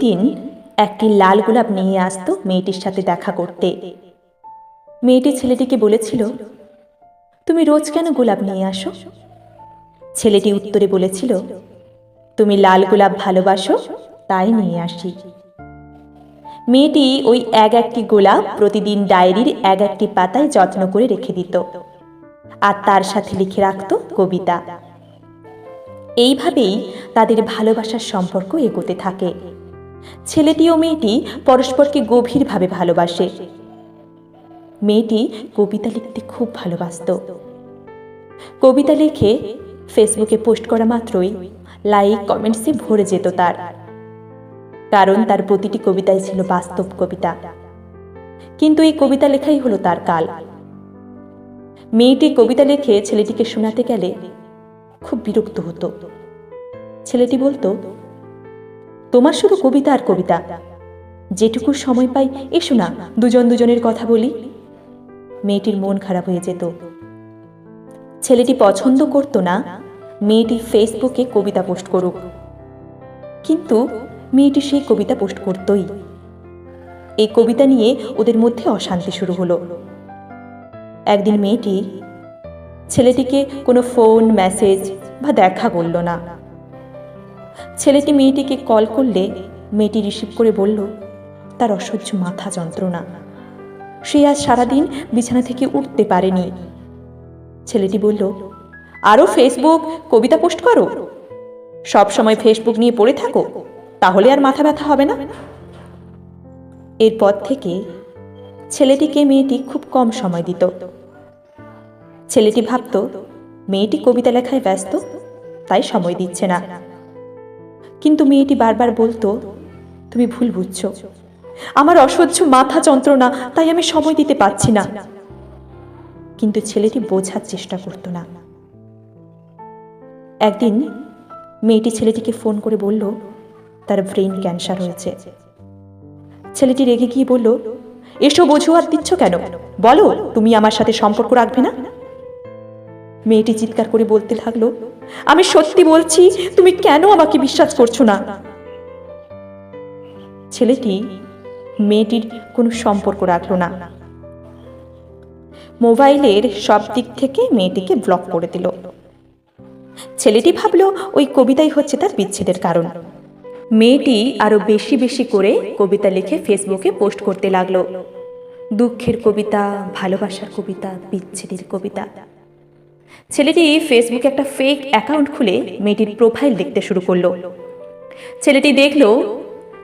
দিন একটি লাল গোলাপ নিয়ে আসতো মেয়েটির সাথে দেখা করতে। মেয়েটি ছেলেটিকে বলেছিল, তুমি রোজ কেন গোলাপ নিয়ে আসো? ছেলেটি উত্তরে বলেছিল, তুমি লাল গোলাপ ভালোবাসো, তাই নিয়ে আসি। মেয়েটি ওই এক একটি গোলাপ প্রতিদিন ডায়েরির এক একটি পাতায় যত্ন করে রেখে দিত আর তার সাথে লিখে রাখত কবিতা। এইভাবেই তাদের ভালোবাসার সম্পর্ক এগোতে থাকে। ছেলেটি ও মেয়েটি পরস্পরকে গভীরভাবে ভালোবাসে। মেয়েটি কবিতা লিখতে খুব ভালোবাসত। কবিতা লিখে ফেসবুকে পোস্ট করা মাত্রই লাইক, কমেন্টসে ভরে যেত তার। কারণ তার প্রতিটি কবিতায় ছিল বাস্তব কবিতা। কিন্তু এই কবিতা লেখাই হলো তার কাল। মেয়েটি কবিতা লিখে ছেলেটিকে শোনাতে গেলে খুব বিরক্ত হতো। ছেলেটি বলতো তোমার শুধু কবিতা আর কবিতা। যেটুকু সময় পাই, এসো না, দুজন দুজনের কথা বলি। মেয়েটির মন খারাপ হয়ে যেত। ছেলেটি পছন্দ করতো না, মেয়েটি ফেসবুকে কবিতা পোস্ট করুক। কিন্তু মেয়েটি সেই কবিতা পোস্ট করতই। এই কবিতা নিয়ে ওদের মধ্যে অশান্তি শুরু হলো। একদিন মেয়েটি ছেলেটিকে কোনো ফোন, মেসেজ বা দেখা করল না। ছেলেটি মেয়েটিকে কল করলে মেয়েটি রিসিভ করে বলল, তার অসহ্য মাথা যন্ত্রণা। সে আজ সারাদিন বিছানা থেকে উঠতে পারেনি। ছেলেটি বলল আরও ফেসবুক কবিতা পোস্ট করো। সব সময় ফেসবুক নিয়ে পড়ে থাকো, তাহলে আর মাথা ব্যথা হবে না। এরপর থেকে ছেলেটিকে মেয়েটি খুব কম সময় দিত। ছেলেটি ভাবত, মেয়েটি কবিতা লেখায় ব্যস্ত, তাই সময় দিচ্ছে না। কিন্তু মেয়েটি বারবার বলতো, তুমি ভুল বুঝছ। আমার অসহ্য মাথা যন্ত্রণা, তাই আমি সময় দিতে পারছি না। কিন্তু ছেলেটি বোঝার চেষ্টা করতো না। একদিন মেয়েটি ছেলেটিকে ফোন করে বলল, তার ব্রেন ক্যান্সার হয়েছে। ছেলেটি রেগে গিয়ে বলল, এসো অজুহাত দিচ্ছ কেন? বলো, তুমি আমার সাথে সম্পর্ক রাখবে না? মেয়েটি চিৎকার করে বলতে লাগল আমি সত্যি বলছি, তুমি কেন আমাকে বিশ্বাস করছ না? ছেলেটি মেয়েটির কোনো সম্পর্ক রাখল না। মোবাইলের সব দিক থেকে মেয়েটিকে ব্লক করে দিল। ছেলেটি ভাবলো, ওই কবিতাই হচ্ছে তার বিচ্ছেদের কারণ। মেয়েটি আরও বেশি বেশি করে কবিতা লিখে ফেসবুকে পোস্ট করতে লাগল। দুঃখের কবিতা, ভালোবাসার কবিতা, বিচ্ছেদের কবিতা। ছেলেটি ফেসবুকে একটা ফেক অ্যাকাউন্ট খুলে মেয়েটির প্রোফাইল দেখতে শুরু করল। ছেলেটি দেখল,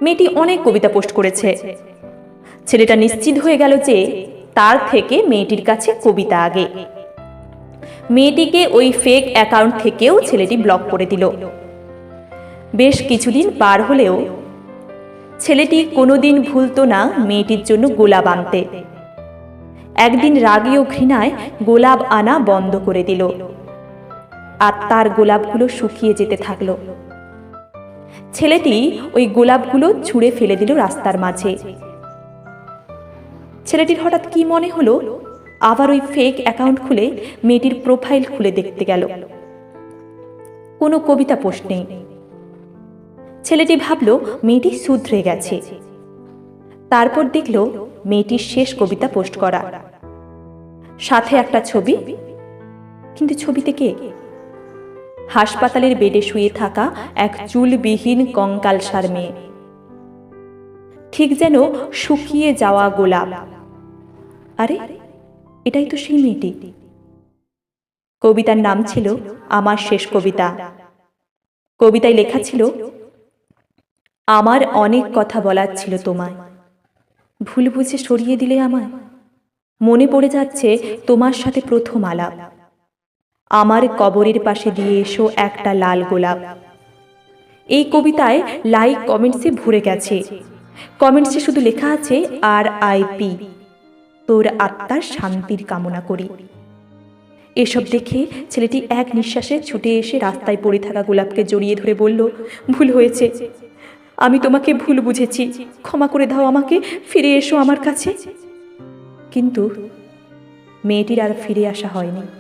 মেয়েটি অনেক কবিতা পোস্ট করেছে। ছেলেটা নিশ্চিত হয়ে গেল যে তার থেকে মেয়েটির কাছে কবিতা আগে। মেয়েটিকে ওই ফেক অ্যাকাউন্ট থেকেও ছেলেটি ব্লক করে দিল। বেশ কিছুদিন পার হলেও ছেলেটি কোনোদিন ভুলতো না মেয়েটির জন্য গোলাপ আনতে। একদিন রাগী ও ঘৃণায় গোলাপ আনা বন্ধ করে দিল। আর তার গোলাপগুলো শুকিয়ে যেতে থাকল। ছেলেটি ওই গোলাপগুলো ছুঁড়ে ফেলে দিল রাস্তার মাঝে। ছেলেটির হঠাৎ কি মনে হলো? আবার ওই ফেক অ্যাকাউন্ট খুলে মেয়েটির প্রোফাইল খুলে দেখতে গেল। কোনো কবিতা পোস্ট নেই। ছেলেটি ভাবলো, মেয়েটি শুধরে গেছে। তারপর দেখল, মেয়েটির শেষ কবিতা পোস্ট করা। সাথে একটা ছবি। কিন্তু ছবিতে কে? হাসপাতালের বেডে শুয়ে থাকা এক চুলবিহীন কঙ্কালসার মেয়ে। ঠিক যেন শুকিয়ে যাওয়া গোলাপ। আরে, এটাই তো সেই মেয়েটি। কবিতার নাম ছিল আমার শেষ কবিতা। কবিতায় লেখা ছিল, আমার অনেক কথা বলার ছিল তোমায়। ভুল বুঝে সরিয়ে দিলে আমায়। মনে পড়ে যাচ্ছে তোমার সাথে প্রথম আলাপ। আমার কবরের পাশে দিয়ে এসো একটা লাল গোলাপ। এই কবিতায় লাইক কমেন্টসে ভরে গেছে। কমেন্টসে শুধু লেখা আছে আর আই পি তোর আত্মার শান্তির কামনা করি। এসব দেখে ছেলেটি এক নিঃশ্বাসে ছুটে এসে রাস্তায় পড়ে থাকা গোলাপকে জড়িয়ে ধরে বলল, ভুল হয়েছে। আমি তোমাকে ভুল বুঝেছি। ক্ষমা করে দাও আমাকে। ফিরে এসো আমার কাছে। কিন্তু মেয়েটির আর ফিরে আসা হয়নি।